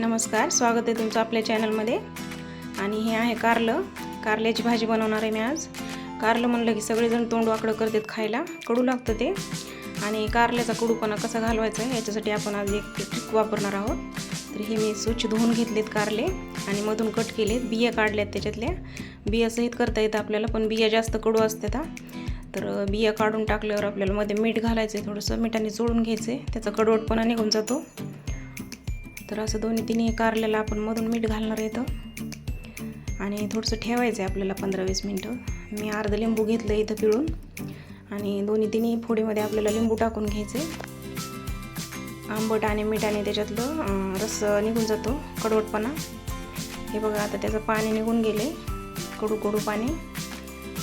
नमस्कार स्वागत आहे तुमचं आपल्या चॅनलमध्ये. आणि हे आहे कारलं. कारल्याची भाजी बनवणार आहे मी आज. कारलं म्हणलं की सगळेजण तोंड वाकडं करतात खायला. कडू लागतं ते. आणि कारल्याचा कडूपणा कसा घालवायचा याच्यासाठी आपण आज एक ट्रिक वापरणार आहोत. तर हे मी स्वच्छ धुवून घेतलेत कारले आणि मधून कट केलेत. बिया काढल्यात त्याच्यातल्या. बिया सहित करता येतं आपल्याला पण बिया जास्त कडू असतात तर बिया काढून टाकल्यावर आपल्याला मध्ये मीठ घालायचं आहे थोडंसं मिठाने चोळून घ्यायचं आहे त्याचा कडवटपणा निघून जातो. तर असं दोन्ही तिन्ही कारल्याला आपण मधून मीठ घालणार आहे आणि थोडंसं ठेवायचं आहे आपल्याला पंधरा वीस मिनटं. मी अर्धं लिंबू घेतलं इथं पिळून. आणि दोन्ही तिन्ही फोडीमध्ये आपल्याला लिंबू टाकून घ्यायचं आहे आंबट आणि मिठाने त्याच्यातलं रस निघून जातो कडवटपणा. हे बघा आता त्याचं पाणी निघून गेले कडू कडू पाणी.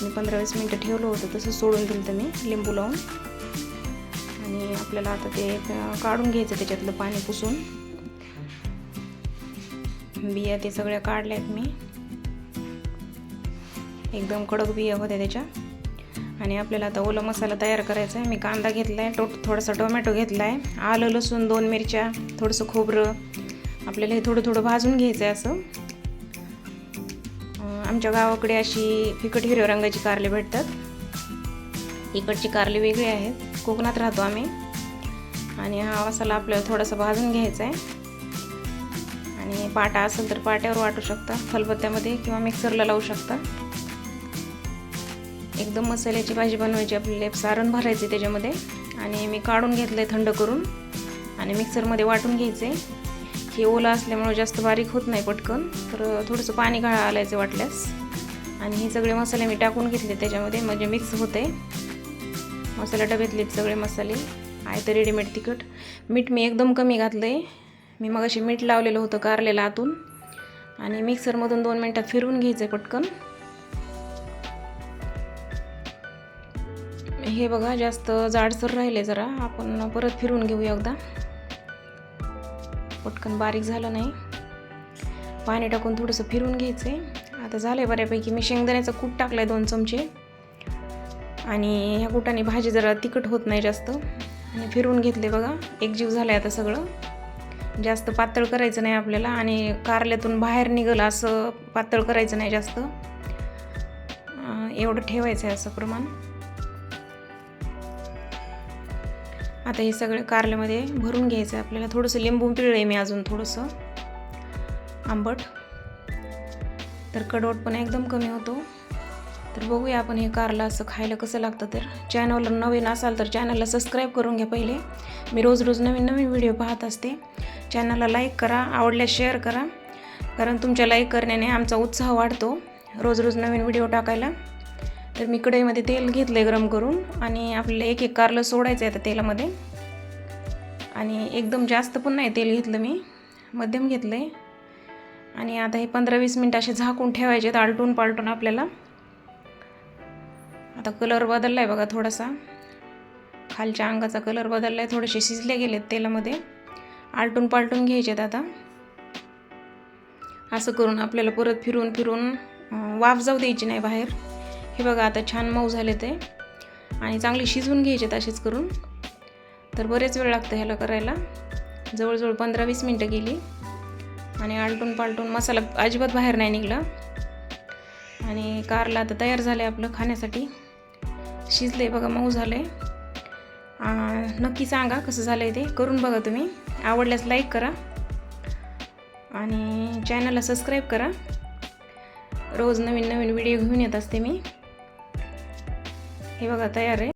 मी पंधरा वीस मिनटं ठेवलं होतं तसं सोडून दिलं तर मी लिंबू लावून. आणि आपल्याला आता ते काढून घ्यायचं त्याच्यातलं पाणी पुसून. बिया ते सगळ्या काढल्यात मी. एकदम कडक बिया होत्या त्याच्या. आणि आपल्याला आता ओला मसाला तयार करायचा आहे मी कांदा घेतला आहे टो थोडासा टोमॅटो घेतला आहे आलं लसूण दोन मिरच्या थोडंसं खोबरं. आपल्याला हे थोडं थोडं भाजून घ्यायचं आहे असं आमच्या गावाकडे अशी फिकट हिरव्या रंगाची कारले भेटतात. इकडची कारले वेगळी आहेत. कोकणात राहतो आम्ही. आणि हा मसाला आपल्याला थोडासा भाजून घ्यायचा आहे आणि पाटा असेल तर पाट्यावर वाटू शकता खलबत्त्यामध्ये किंवा मिक्सरला लावू शकता. एकदम मसाल्याची भाजी बनवायची आपल्याला सारण भरायचे त्याच्यामध्ये. आणि मी काढून घेतलं आहे थंड करून. आणि मिक्सरमध्ये वाटून घ्यायचे हे ओलं असल्यामुळे जास्त बारीक होत नाही पटकन तर थोडंसं पाणी घाळा आलायचं वाटल्यास. आणि हे सगळे मसाले मी टाकून घेतले त्याच्यामध्ये म्हणजे मिक्स होते मसाला डब्यातले सगळे मसाले. आहे तर रेडीमेड तिखट. मीठ मी एकदम कमी घातलं आहे मी मग अशी मीठ लावलेलं होतं कारलेलं आतून. आणि मिक्सरमधून दोन मिनटात फिरवून घ्यायचं आहे पटकन. हे बघा जास्त जाडसर राहिले जरा. आपण परत फिरून घेऊया एकदा. पटकन बारीक झालं नाही. पाणी टाकून थोडंसं फिरून घ्यायचं आहे आता झालं आहे बऱ्यापैकी. मी शेंगदाण्याचं कूट टाकलं आहे दोन चमचे. आणि ह्या कुटाने भाजी जरा तिखट होत नाही जास्त. आणि फिरून घेतले बघा. एकजीव झालं आहे आता सगळं. जास्त पातळ करायचं नाही आपल्याला आणि कारल्यातून बाहेर निघालं असं पातळ करायचं नाही जास्त. एवढं ठेवायचं आहे असं प्रमाण. आता हे सगळं कारल्यामध्ये भरून घ्यायचं आहे आपल्याला. थोडंसं लिंबू पिळलं आहे मी अजून थोडंसं. आंबट. तर कडवट पण एकदम कमी होतो. तर बघूया आपण हे कारला असं खायला कसं लागतं तर. चॅनलला नवीन असाल तर चॅनलला सबस्क्राईब करून घ्या पहिले. मी रोज रोज नवीन नवीन व्हिडिओ पाहत असते. चॅनलला लाईक करा आवडल्यास शेअर करा. कारण तुमच्या लाईक करण्याने आमचा उत्साह वाढतो. रोज रोज नवीन व्हिडिओ टाकायला. तर मी कढईमध्ये तेल घेतलं आहे गरम करून आणि आपल्याला एक एक कारलं सोडायचं आहे आता तेलामध्ये. आणि एकदम जास्त पण नाही तेल घेतलं मी. मध्यम घेतलं आहे आणि आता हे पंधरा वीस मिनटं असे झाकून ठेवायचे आहेत आलटून पालटून आपल्याला. आता कलर बदलला आहे बघा थोडासा. खालच्या अंगाचा कलर बदलला आहे थोडेसे शिजले गेलेत तेलामध्ये. आलटून पालटून घ्यायचेत आता. असं करून आपल्याला परत फिरून फिरून वाफ जाऊ द्यायची नाही बाहेर. हे बघा आता छान मऊ झाले ते. आणि चांगले शिजवून घ्यायचे असेच करून. तर बरेच वेळ लागतं ह्याला करायला. जवळजवळ पंधरा वीस मिनटं गेली. आणि आलटून पालटून मसाला अजिबात बाहेर नाही निघला. आणि कारला आता तयार झालं आहे आपलं खाण्यासाठी. शिजलं आहे बघा मऊ झालं आहे नक्की सांगा कसं झालं आहे ते. करून बघा तुम्ही. आवडल्यास लाईक करा. आणि चॅनलला सबस्क्राईब करा. रोज नवीन नवीन व्हिडिओ घेऊन येत असते मी. हे बघा तयार आहे.